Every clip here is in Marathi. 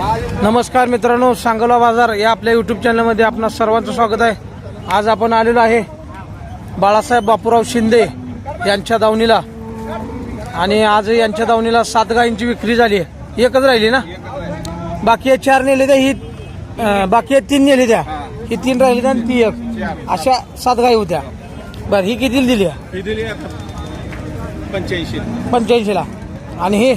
नमस्कार मित्रांनो सांगोला बाजार या आपल्या युट्यूब चॅनलमध्ये आपणा सर्वांचं स्वागत आहे. आज आपण आलेलो आहे बाळासाहेब बापूराव शिंदे यांच्या दावणीला. आणि आज यांच्या दावणीला सात गायींची विक्री झाली आहे. एकच राहिली ना? बाकी चार नेले त्या ही बाकी तीन नेले त्या ही तीन राहिली आणि ती एक. अशा सात गायी होत्या. बरं ही किती दिली पंच्याऐंशी. पंच्याऐंशीला. आणि ही?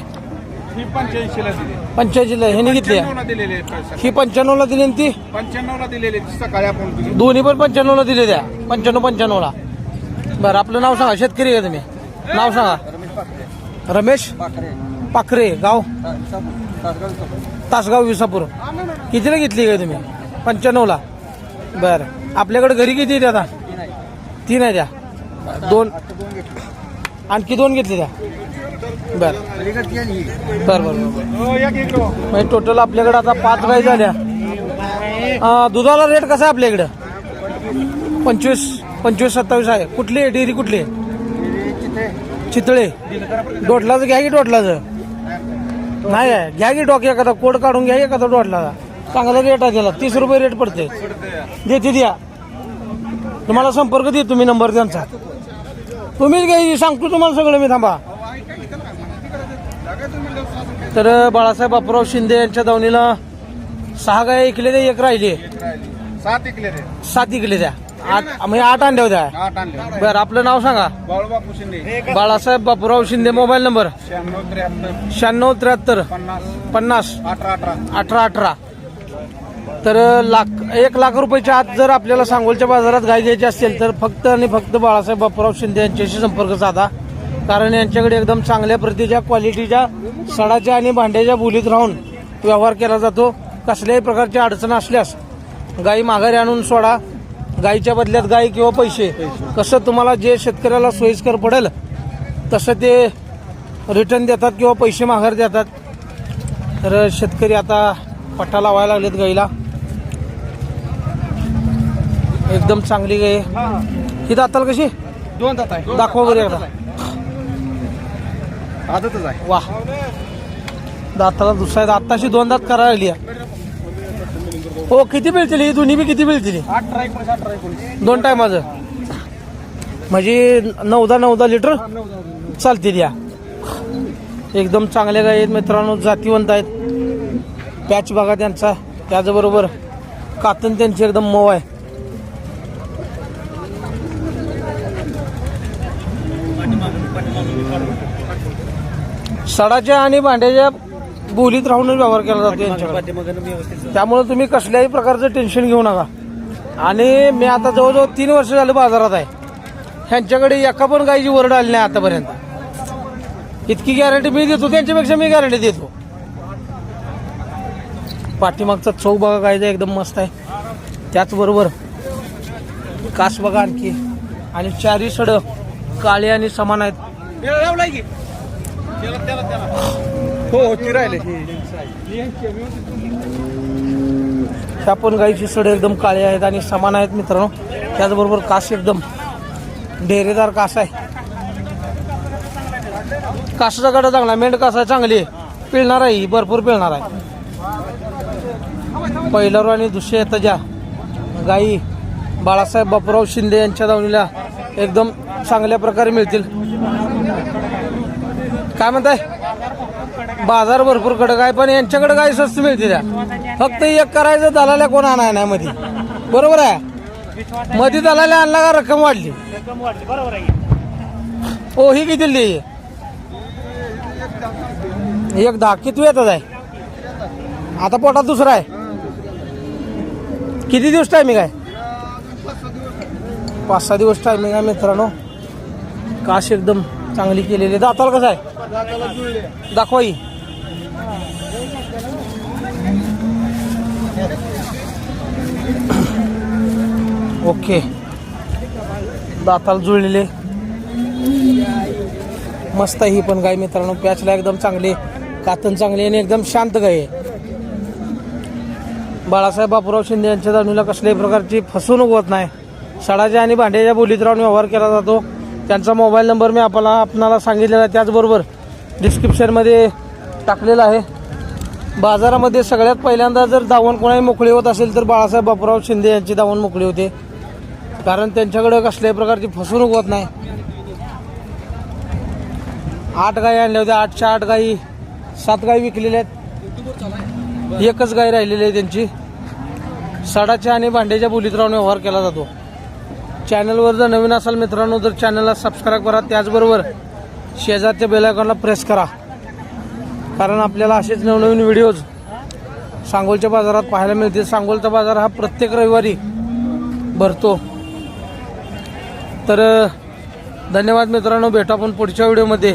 ही पंच्याऐंशीला दिली. पंच्याऐंशीला ह्याने घेतली आहे. पंच्याण्णवला दिलेली आहे पैसा. ही पंच्याण्णवला दिली आणि ती? पंच्याण्णवला दिलेली आहे. सकाळी आपण दिली. दोन्ही पण पंच्याण्णवला दिले द्या. पंच्याण्णव पंच्याण्णवला. बरं आपलं नाव सांगा. शेतकरी आहे तुम्ही? नाव सांगा. रमेश पाखरे गाव? तासगाव विसापूर कितीला घेतली काय तुम्ही? पंच्याण्णवला. बरं. आपल्याकडे घरी किती आहेत आता? तीन आहे. द्या दोन. आणखी दोन घेतली द्या बरं. बरं बरं म्हणजे टोटल आपल्याकडे आता पाच गाई झाल्या. दुधाला रेट कसा आहे आपल्या इकडं पंचवीस पंचवीस सत्तावीस आहे. कुठली आहे? डेअरी कुठली आहे? चितळे. डोटलाचं घ्या की डोटलाचं? नाही आहे. घ्या की डॉक एखादा. कोड काढून घ्या एखादा डोटलाचा. चांगला रेट आहे त्याला. तीस रुपये रेट पडते. देते द्या. तुम्हाला संपर्क दे तुम्ही नंबर त्यांचा. तुम्हीच घ्यायची सांगतो तुम्हाला सगळं मी थांबा. तर बाळासाहेब बापूराव शिंदे यांच्या दावणीला सहा गाय ऐकले ते एक राहिले. सात इकले रे सात इकले त्या आठ म्हणजे आठ आणल्या होत्या. आठ आणले बरं आपलं नाव सांगा. Balubapu Shinde. Balasaheb Bapurao Shinde mobile number. शहाण्णव त्र्याहत्तर. शहाण्णव त्र्याहत्तर. पन्नास. पन्नास. अठरा अठरा. अठरा अठरा. तर लाख एक लाख रुपयाच्या आत जर आपल्याला सांगोलच्या बाजारात गाय द्यायची असेल तर फक्त आणि फक्त बाळासाहेब बापूराव शिंदे यांच्याशी संपर्क साधा. कारण यांच्याकडे एकदम चांगल्या प्रतीच्या क्वालिटीच्या सडाच्या आणि भांड्याच्या बोलीत राहून व्यवहार केला जातो. कसल्याही प्रकारची अडचण असल्यास गाई माघारी आणून सोडा. गाईच्या बदल्यात गाई किंवा पैसे. कसं तुम्हाला जे शेतकऱ्याला सोयीस्कर पडेल तसं ते रिटर्न देतात किंवा पैसे माघार देतात. तर शेतकरी आता पट्टा लावायला लागलेत गाईला. एकदम चांगली गाय आहे. ही दाताल कशी? दोन दात आहे. दाखवा बरं एकदा. आदतच आहे. वा. दाताला दुसऱ्या आत्ताशी दोन दात करायला आहे. हो किती मिळतील ही दोन्ही बी किती मिळतील अठरा एकोणीस अठरा एकोणीस दोन टायमाचं म्हणजे नऊदा नऊदा लिटर चालते द्या एकदम चांगल्या गाय आहेत मित्रांनो जातीवंत आहेत. पॅच बघा त्यांचा. त्याचबरोबर कातन त्यांची एकदम मऊ आहे. सडाच्या आणि भांड्याच्या बोलीत राहूनच व्यवहार केला जातो यांच्याकडे त्यामुळे तुम्ही कसल्याही प्रकारचं टेन्शन घेऊ नका. आणि मी आता जवळजवळ तीन वर्ष झालं बाजारात आहे. ह्यांच्याकडे एका पण गायची वरड आली नाही आतापर्यंत. इतकी गॅरंटी मी देतो त्यांच्यापेक्षा मी गॅरंटी देतो. पाठीमागचा चौक बघा गायचा एकदम मस्त आहे. त्याचबरोबर कास बघा आणखी. आणि चारी सड काळे आणि समान आहेत. हो हो ती राहिले. त्या पण गाईची सड एकदम काळे आहेत आणि समान आहेत मित्रांनो. त्याचबरोबर कास एकदम डेरेदार कास आहे. कासाचा गाडा चांगला मेंढ कासा चांगली आहे. पिळणार आहे ही भरपूर पिळणार आहे. पहिल्यावर आणि दुसऱ्या येतं ज्या गाई बाळासाहेब बापूराव शिंदे यांच्या दावणीला एकदम चांगल्या प्रकारे मिळतील. काय म्हणताय? बाजार भरपूर कडक आहे पण यांच्याकडे काय स्वस्त मिळते त्या. फक्त एक करायचं दलाल्या कोण आणाय नाही मध्ये बरोबर आहे? मध्ये दलाल्या आणला का रक्कम वाढली? हो ही किती दिली? एक दहा. किती येतात आहे? आता पोटात दुसरा आहे. किती दिवस टायमिंग आहे? पाच सहा दिवस टायमिंग आहे मित्रांनो. काश एकदम चांगली केलेली. आहे. दाताला कसं आहे? दाखवा ही ओके. दाताला जुळलेले. मस्त आहे ही पण गाय मित्रांनो. प्याचला एकदम चांगली कातन चांगली आणि एकदम शांत गाय आहे. बाळासाहेब बापूराव शिंदे यांच्या जाणीला कसल्याही प्रकारची फसवणूक होत नाही. सडाच्या आणि भांड्याच्या बोलीत राहून व्यवहार केला जातो. त्यांचा मोबाईल नंबर मी आपला आपणाला सांगितलेला आहे त्याचबरोबर डिस्क्रिप्शनमध्ये टाकलेला आहे. बाजारामध्ये सगळ्यात पहिल्यांदा जर दावण कोणाही मोकळी होत असेल तर बाळासाहेब बापूराव शिंदे यांची दावण मोकळी होते. कारण त्यांच्याकडे कसल्याही प्रकारची फसवणूक होत नाही. आठ गायी आणल्या होत्या आठच्या आठ गायी सात गायी विकलेल्या आहेत. एकच गाय राहिलेली आहे त्यांची. सडाच्या आणि भांड्याच्या बोलीत राहून व्यवहार केला जातो. चॅनलवर जर नवीन असाल मित्रांनो तर चॅनलला सबस्क्राईब करा. त्याचबरोबर शेजारच्या बेलायकॉनला प्रेस करा. कारण आपल्याला असेच नवनवीन व्हिडिओज सांगोलच्या बाजारात पाहायला मिळतील. सांगोलचा बाजार हा प्रत्येक रविवारी भरतो. तर धन्यवाद मित्रांनो. भेटू आपण पुढच्या व्हिडिओमध्ये